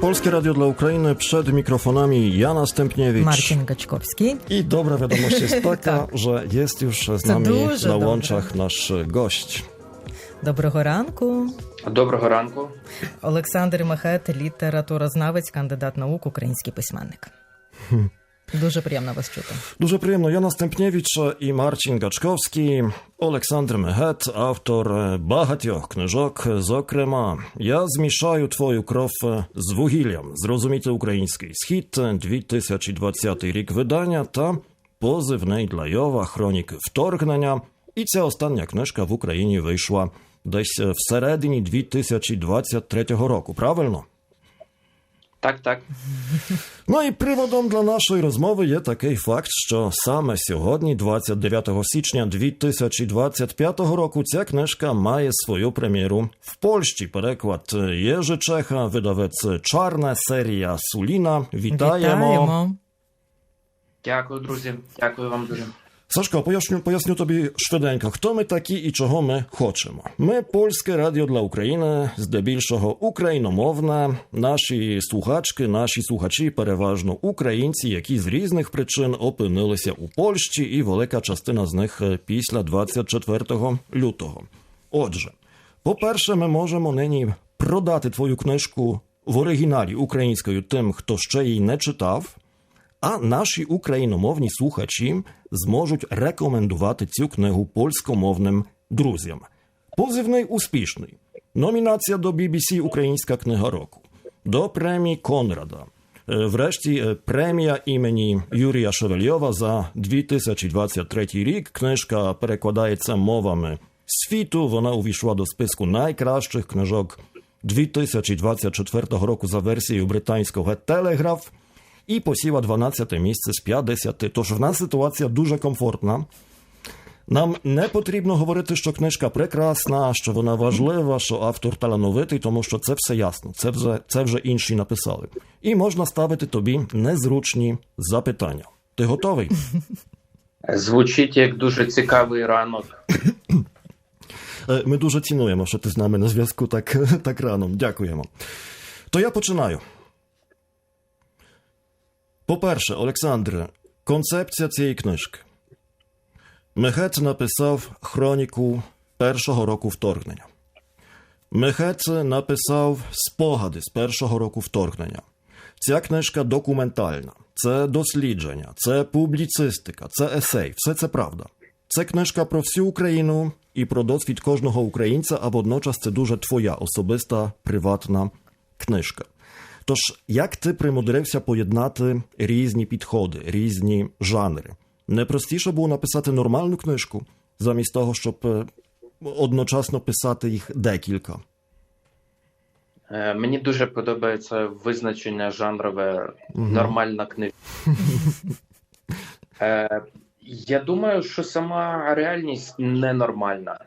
Polskie Radio dla Ukrainy przed mikrofonami Jana Stępniewicz. Marcin Gaczkowski. I dobra wiadomość jest taka, że jest już z nami na łączach łączach nasz gość. Доброго ранку. Доброго ранку. Олександр Мехет, літературознавець, кандидат наук, український письменник. Дуже приємно вас чути. Дуже приємно. Яна Стемпнєвич і Марчин Гачковський, Олександр Мегет, автор е, багатьох книжок. Зокрема, я змішаю твою кров е, з вугіллям. Зрозуміти український схід, е, 2020 рік видання та позивний для Йова Хроніки вторгнення. І ця остання книжка в Україні вийшла десь е, всередині 2023 року. Правильно? Так, так. Ну і приводом для нашої розмови є такий факт, що саме сьогодні, 29 січня 2025 року, ця книжка має свою прем'єру в Польщі. Переклад Єжи Чеха, видавець Чарна, серія Суліна. Вітаємо. Вітаємо. Дякую, друзі. Дякую вам дуже. Сашко, поясню, поясню тобі швиденько, хто ми такі і чого ми хочемо. Ми польське радіо для України, здебільшого україномовне. Наші слухачки, наші слухачі переважно українці, які з різних причин опинилися у Польщі, і велика частина з них е, після 24 лютого. Отже, по-перше, ми можемо нині продати твою книжку в оригіналі українською тим, хто ще її не читав. А наші україномовні слухачі зможуть рекомендувати цю книгу польськомовним друзям. Позивний успішний. Номінація до BBC Українська книга року, до премії Конрада. Е, Врешті е, премія імені Юрія Шевельова за 2023 рік. Книжка перекладається мовами світу. Вона увійшла до списку найкращих книжок 2024 року за версією британського Телеграф і посіла 12 місце з 50. Тож в нас ситуація дуже комфортна. Нам не потрібно говорити, що книжка прекрасна, що вона важлива, що автор талановитий, тому що це все ясно. Це вже, це вже інші написали. І можна ставити тобі незручні запитання. Ти готовий? Звучить як дуже цікавий ранок. Е, Ми дуже цінуємо, що ти з нами на зв'язку так, так рано. Дякуємо. То я починаю. По-перше, Олександре, концепція цієї книжки. Мехет написав хроніку першого року вторгнення. Мехет написав спогади з першого року вторгнення. Ця книжка документальна, це дослідження, це публіцистика, це есей, все це правда. Це книжка про всю Україну і про досвід кожного українця, а водночас це дуже твоя особиста приватна книжка. Тож, як ти примудрився поєднати різні підходи, різні жанри? Не простіше було написати нормальну книжку, замість того, щоб е, одночасно писати їх декілька. Е, Мені дуже подобається визначення жанрове нормальна книга. Е, Я думаю, що сама реальність ненормальна.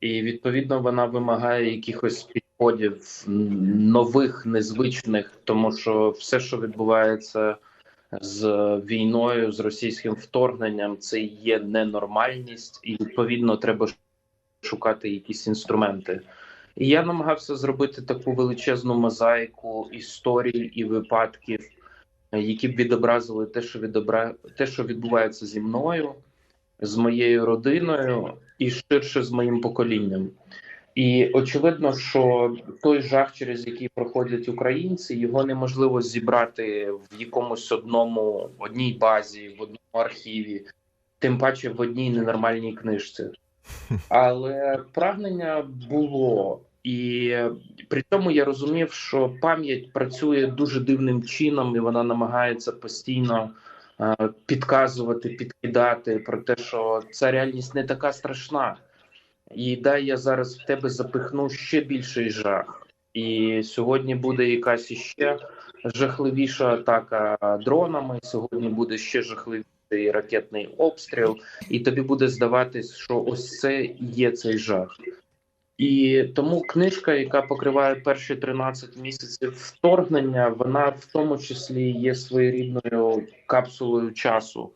І відповідно вона вимагає якихось підходів нових, незвичних, тому що все, що відбувається з війною, з російським вторгненням, це є ненормальність, і відповідно треба шукати якісь інструменти. І я намагався зробити таку величезну мозаїку історій і випадків, які б відобразили те, що відобра... те, що відбувається зі мною, з моєю родиною і ширше з моїм поколінням. І очевидно, що той жах, через який проходять українці, його неможливо зібрати в якомусь одному одній базі, в одному архіві, тим паче в одній ненормальній книжці. Але прагнення було, і при цьому я розумів, що пам'ять працює дуже дивним чином, і вона намагається постійно е, підказувати, підкидати про те, що ця реальність не така страшна. І дай я зараз в тебе запихну ще більший жах. І сьогодні буде якась іще жахливіша атака дронами. Сьогодні буде ще жахливіший ракетний обстріл, і тобі буде здаватись, що ось це є цей жах. І тому книжка, яка покриває перші 13 місяців вторгнення, вона в тому числі є своєрідною капсулою часу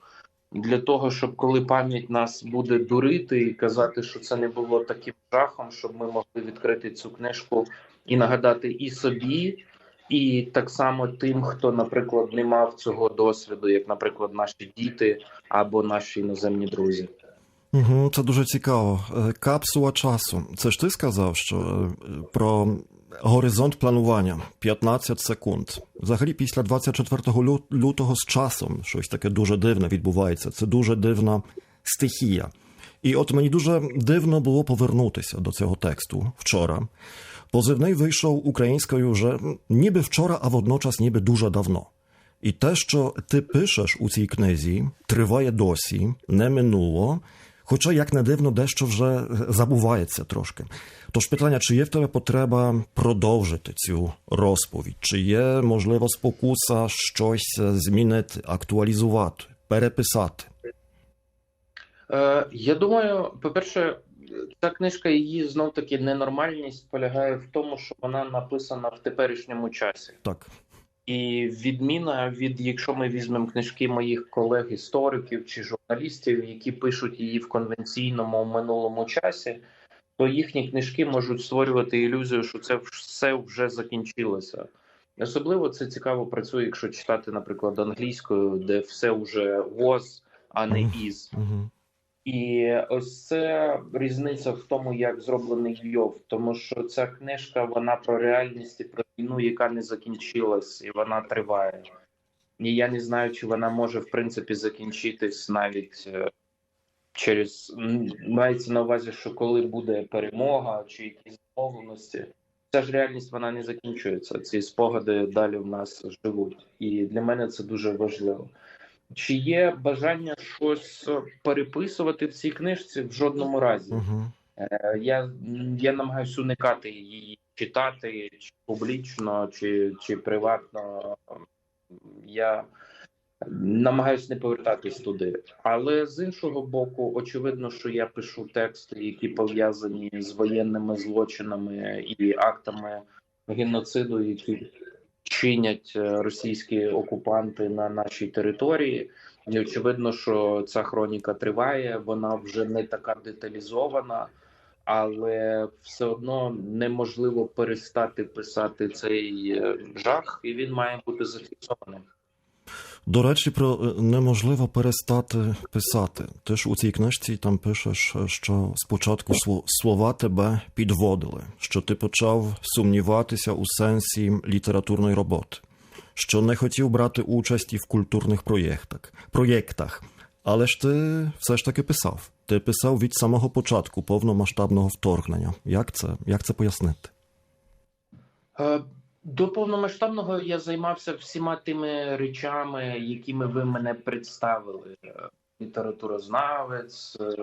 для того, щоб коли пам'ять нас буде дурити і казати, що це не було таким жахом, щоб ми могли відкрити цю книжку і нагадати і собі, і так само тим, хто, наприклад, не мав цього досвіду, як, наприклад, наші діти або наші іноземні друзі. Угу, це дуже цікаво. Е, Капсула часу. Це ж ти сказав, що е, про горизонт планування 15 секунд. Взагалі, після 24 лютого з часом щось таке дуже дивне відбувається. Це дуже дивна стихія. І от мені дуже дивно було повернутися до цього тексту вчора. Позивний вийшов українською вже ніби вчора, а водночас ніби дуже давно. І те, що ти пишеш у цій книзі, триває досі, не минуло, хоча, як не дивно, дещо вже е, забувається трошки. Тож питання, чи є в тебе потреба продовжити цю розповідь? Чи є, можливо, спокуса щось е, змінити, актуалізувати, переписати? Е, я думаю, по-перше, ця книжка, її знов таки ненормальність полягає в тому, що вона написана в теперішньому часі. Так. І відміна від, якщо ми візьмемо книжки моїх колег-істориків чи журналістів, які пишуть її в конвенційному минулому часі, то їхні книжки можуть створювати ілюзію, що це все вже закінчилося. Особливо це цікаво працює, якщо читати, наприклад, англійською, де все вже was, а не is. І ось це різниця в тому, як зроблений Львов, тому що ця книжка вона про реальність і про війну, яка не закінчилась, і вона триває. І я не знаю, чи вона може в принципі закінчитись навіть е, через мається на увазі, що коли буде перемога чи якісь домовленості. Ця ж реальність вона не закінчується. Ці спогади далі в нас живуть, і для мене це дуже важливо. Чи є бажання щось переписувати в цій книжці в жодному разі? Угу. Е, Я, я намагаюся уникати її читати чи публічно, чи, чи приватно. Я намагаюся не повертатись туди. Але з іншого боку, очевидно, що я пишу тексти, які пов'язані з воєнними злочинами і актами геноциду, які чинять е, російські окупанти на нашій території. І очевидно, що ця хроніка триває, вона вже не така деталізована, але все одно неможливо перестати писати цей е, жах, і він має бути зафіксований. До речі, про е, неможливо перестати писати. Ти ж у цій книжці там пишеш, е, що спочатку слова тебе підводили, що ти почав сумніватися у сенсі літературної роботи, що не хотів брати участі в культурних проєктах, проєктах. Але ж ти все ж таки писав. Ти писав від самого початку повномасштабного вторгнення. Як це? Як це пояснити? Е, До повномасштабного я займався всіма тими речами, якими ви мене представили: літературознавець, е,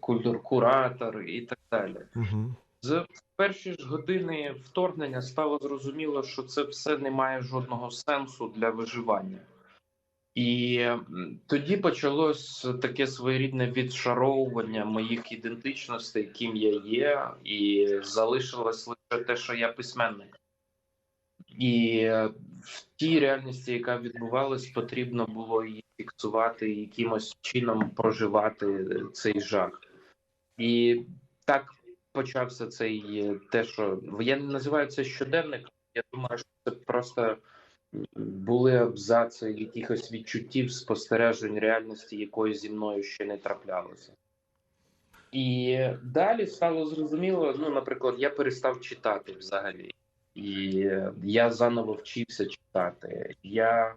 культур-куратор і так далі. Угу. З перші ж години вторгнення стало зрозуміло, що це все не має жодного сенсу для виживання. І тоді почалось таке своєрідне відшаровування моїх ідентичностей, ким я є, і залишилось лише те, що я письменник. І е, в тій реальності, яка відбувалась, потрібно було її фіксувати якимось чином проживати цей жах. І так почався цей е, те, що я не називаю це щоденник. Я думаю, що це просто були абзаци якихось відчуттів, спостережень реальності, якої зі мною ще не траплялося. І далі стало зрозуміло, ну, наприклад, я перестав читати взагалі. І я заново вчився читати. Я,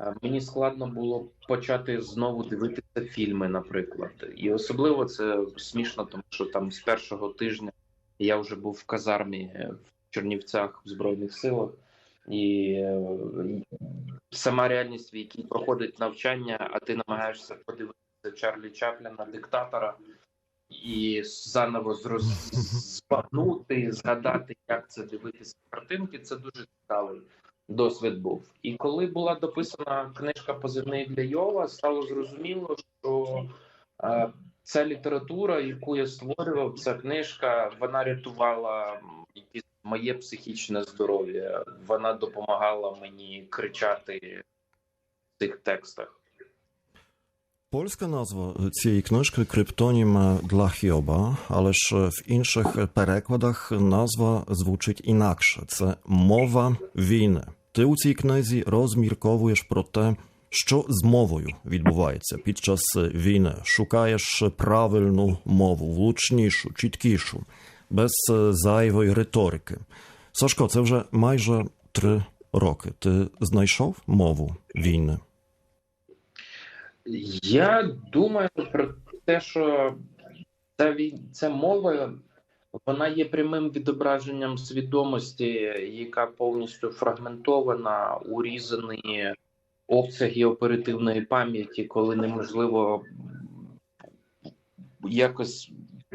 е, мені складно було почати знову дивитися фільми, наприклад. І особливо це смішно, тому що там з першого тижня я вже був в казармі е, в Чернівцях в Збройних силах. І е, сама реальність, в якій проходить навчання, а ти намагаєшся подивитися Чарлі Чапліна, диктатора, і заново зроз... збагнути, згадати, як це дивитися картинки. Це дуже цікавий досвід був. І коли була дописана книжка Позивний для Йова, стало зрозуміло, що е, ця література, яку я створював, ця книжка, вона рятувала якісь моє психічне здоров'я. Вона допомагала мені кричати в цих текстах. Польська назва цієї книжки криптонім для Хіоба, але ж в інших перекладах назва звучить інакше. Це мова війни. Ти у цій книзі розмірковуєш про те, що з мовою відбувається під час війни. Шукаєш правильну мову, влучнішу, чіткішу, без е, зайвої риторики. Сашко, це вже майже три роки. Ти знайшов мову війни? Я думаю про те, що ця, ця мова вона є прямим відображенням свідомості, яка повністю фрагментована, урізані обсяги оперативної пам'яті, коли неможливо якось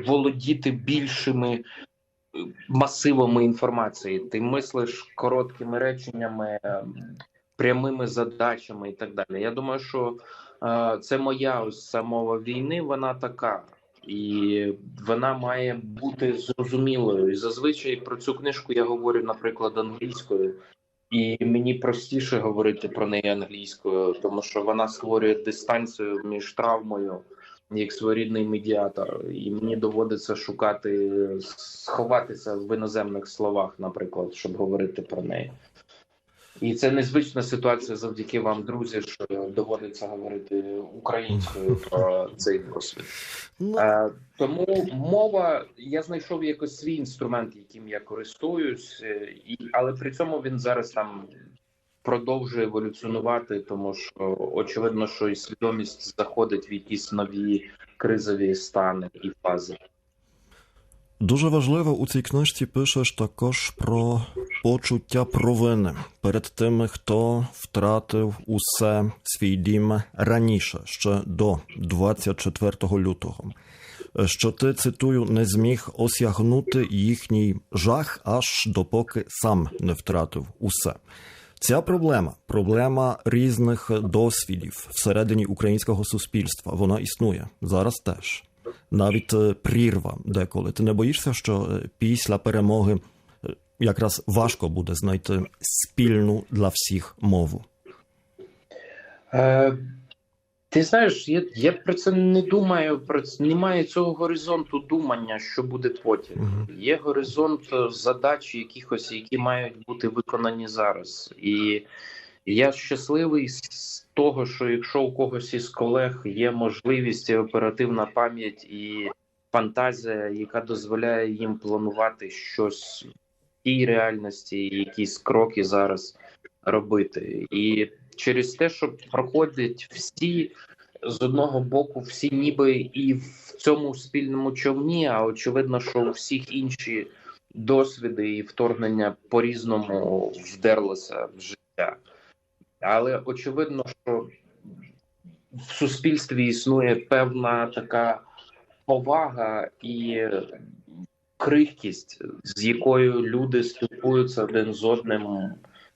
володіти більшими е, масивами інформації. Ти мислиш короткими реченнями, прямими задачами і так далі. Я думаю, що е, це моя ось ця мова війни, вона така. І вона має бути зрозумілою. І зазвичай про цю книжку я говорю, наприклад, англійською, і мені простіше говорити про неї англійською, тому що вона створює дистанцію між травмою як своєрідний медіатор, і мені доводиться шукати, сховатися в іноземних словах, наприклад, щоб говорити про неї. І це незвична ситуація завдяки вам, друзі, що доводиться говорити українською про цей досвід. Ну, Е, тому мова, я знайшов якось свій інструмент, яким я користуюсь, е, і, але при цьому він зараз там продовжує еволюціонувати, тому що очевидно, що і свідомість заходить в якісь нові кризові стани і фази. Дуже важливо у цій книжці пишеш також про почуття провини перед тими, хто втратив усе свій дім раніше, ще до 24 лютого. Що ти цитую не зміг осягнути їхній жах аж допоки сам не втратив усе. Ця проблема, проблема різних досвідів всередині українського суспільства, вона існує зараз теж. Навіть е, прірва деколи. Ти не боїшся, що е, після перемоги е, якраз важко буде знайти спільну для всіх мову. Ти знаєш, я, я про це не думаю. Про це немає цього горизонту думання, що буде потім. Мгм. Є горизонт е, задач, якихось, які мають бути виконані зараз. І я щасливий з того, що якщо у когось із колег є можливість і оперативна пам'ять і фантазія, яка дозволяє їм планувати щось в тій реальності, якісь кроки зараз робити. І через те, що проходять всі з одного боку, всі ніби і в цьому спільному човні, а очевидно, що у всіх інші досвіди і вторгнення по-різному вдерлося в життя. Але очевидно, що в суспільстві існує певна така повага і крихкість, з якою люди спілкуються один з одним.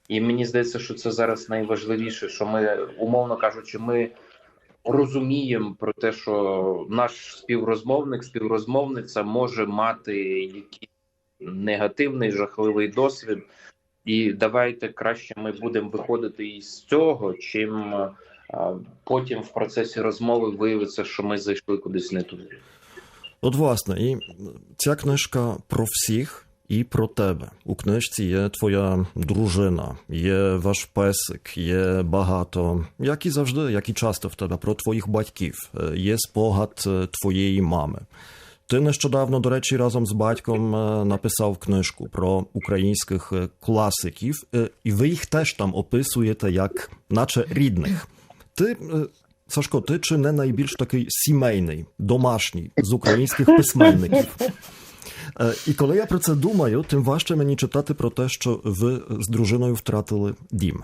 І мені здається, що це зараз найважливіше, що ми, умовно кажучи, ми розуміємо про те, що наш співрозмовник, співрозмовниця може мати якийсь негативний, жахливий досвід. І давайте краще ми будемо виходити із цього, чим а, потім в процесі розмови виявиться, що ми зайшли кудись не туди. От, власне, і ця книжка про всіх і про тебе. У книжці є твоя дружина, є ваш песик, є багато, як і завжди, як і часто в тебе, про твоїх батьків, Е, є спогад е, твоєї мами. Ти нещодавно, до речі, разом з батьком е, написав книжку про українських класиків, і ви їх теж там описуєте як наче рідних. Ти, Сашко, ти чи не найбільш такий сімейний, домашній з українських письменників? І коли я про це думаю, тим важче мені читати про те, що ви з дружиною втратили дім.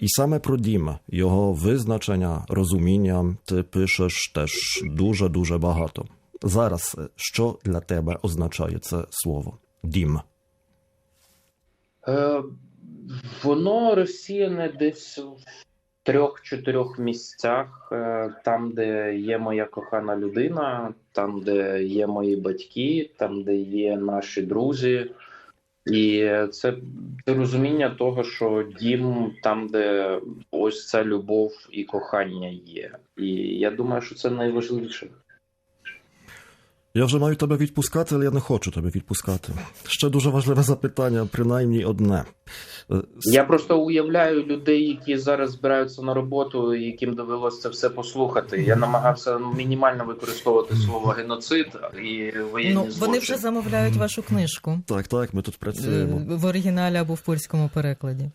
І саме про дім, його визначення, розуміння, ти пишеш теж дуже дуже багато. Зараз що для тебе означає це слово дім? Е, воно розсіяне десь трьох-чотирьох місцях, е, там, де є моя кохана людина, там, де є мої батьки, там, де є наші друзі. І це, це розуміння того, що дім там, де ось ця любов і кохання є. І я думаю, що це найважливіше. Я вже маю тебе відпускати, але я не хочу тебе відпускати. Ще дуже важливе запитання, принаймні одне. Я просто уявляю людей, які зараз збираються на роботу, яким довелося це все послухати. Я намагався мінімально використовувати слово геноцид і воєнні Ну, вони вже замовляють вашу книжку Так, так, ми тут працюємо. в оригіналі або в польському перекладі.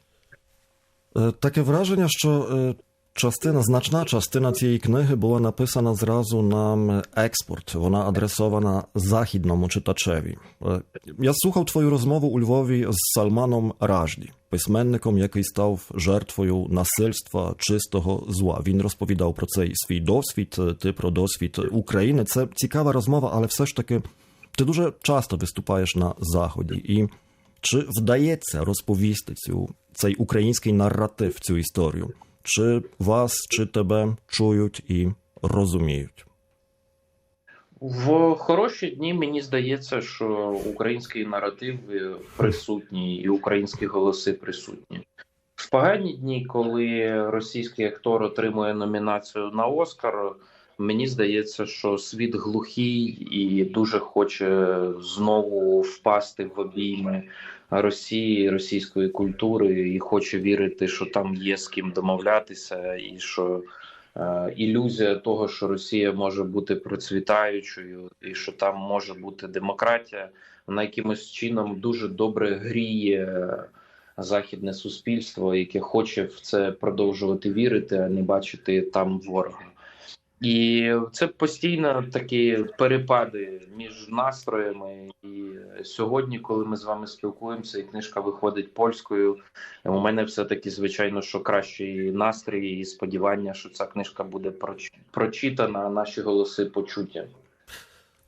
Таке враження, що частина, значна частина цієї книги була написана зразу на експорт. Вона адресована західному читачеві. Е, Я слухав твою розмову у Львові з Салманом Ражді, письменником, який став жертвою насильства чистого зла. Він розповідав про цей свій досвід, е, ти про досвід України. Це цікава розмова, але все ж таки ти дуже часто виступаєш на заході і. Чи вдається розповісти цю цей український наратив, цю історію? Чи вас, чи тебе чують і розуміють? В хороші дні мені здається, що український наратив е, присутній і українські голоси присутні. В погані дні, коли російський актор отримує номінацію на Оскар, мені здається, що світ глухий і дуже хоче знову впасти в обійми Росії, російської культури, і хоче вірити, що там є з ким домовлятися, і що е, ілюзія того, що Росія може бути процвітаючою, і що там може бути демократія, вона якимось чином дуже добре гріє західне суспільство, яке хоче в це продовжувати вірити, а не бачити там ворога. І це постійно такі перепади між настроями. І сьогодні, коли ми з вами спілкуємося, і книжка виходить польською, у мене все таки, звичайно, що кращий настрій і сподівання, що ця книжка буде проч- прочитана, а наші голоси почуті.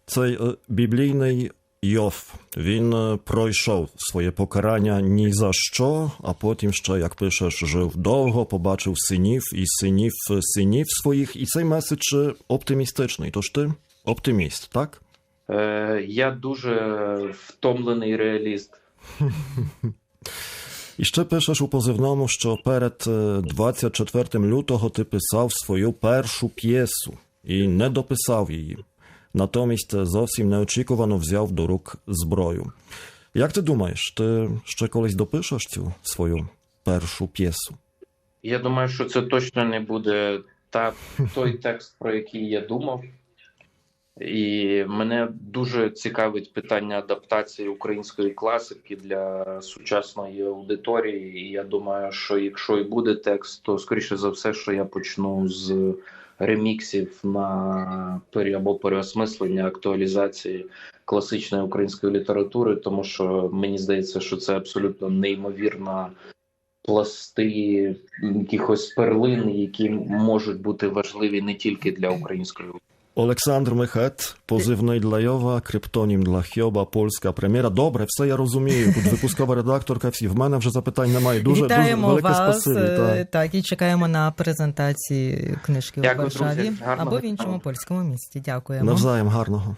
Цей е, біблійний Йов, він е, пройшов своє покарання ні за що, а потім ще, як пишеш, жив довго, побачив синів і синів е, синів своїх. І цей меседж е, оптимістичний. Тож ти оптиміст, так? Е, я дуже втомлений реаліст. І ще пишеш у позивному, що перед е, 24 лютого ти писав свою першу п'єсу і не дописав її. Натомість зовсім неочікувано взяв до рук зброю. Як ти думаєш, ти ще колись допишеш цю свою першу п'єсу? Я думаю, що це точно не буде та той текст, про який я думав. І мене дуже цікавить питання адаптації української класики для сучасної аудиторії. І я думаю, що якщо і буде текст, то скоріше за все, що я почну з реміксів на пері або переосмислення актуалізації класичної української літератури, тому що мені здається, що це абсолютно неймовірна пласти якихось перлин, які можуть бути важливі не тільки для української Олександр Мехет, позивний для Йова, криптонім для Хьоба, польська прем'єра. Добре, все я розумію. Тут випускова редакторка. Всі в мене вже запитань немає. Дуже Вітаємо дуже велике вас. спасибі. Та. Так. Так, і чекаємо на презентації книжки Дякую, у Варшаві друзі. Або в іншому польському місті. Дякуємо. Навзаєм гарного.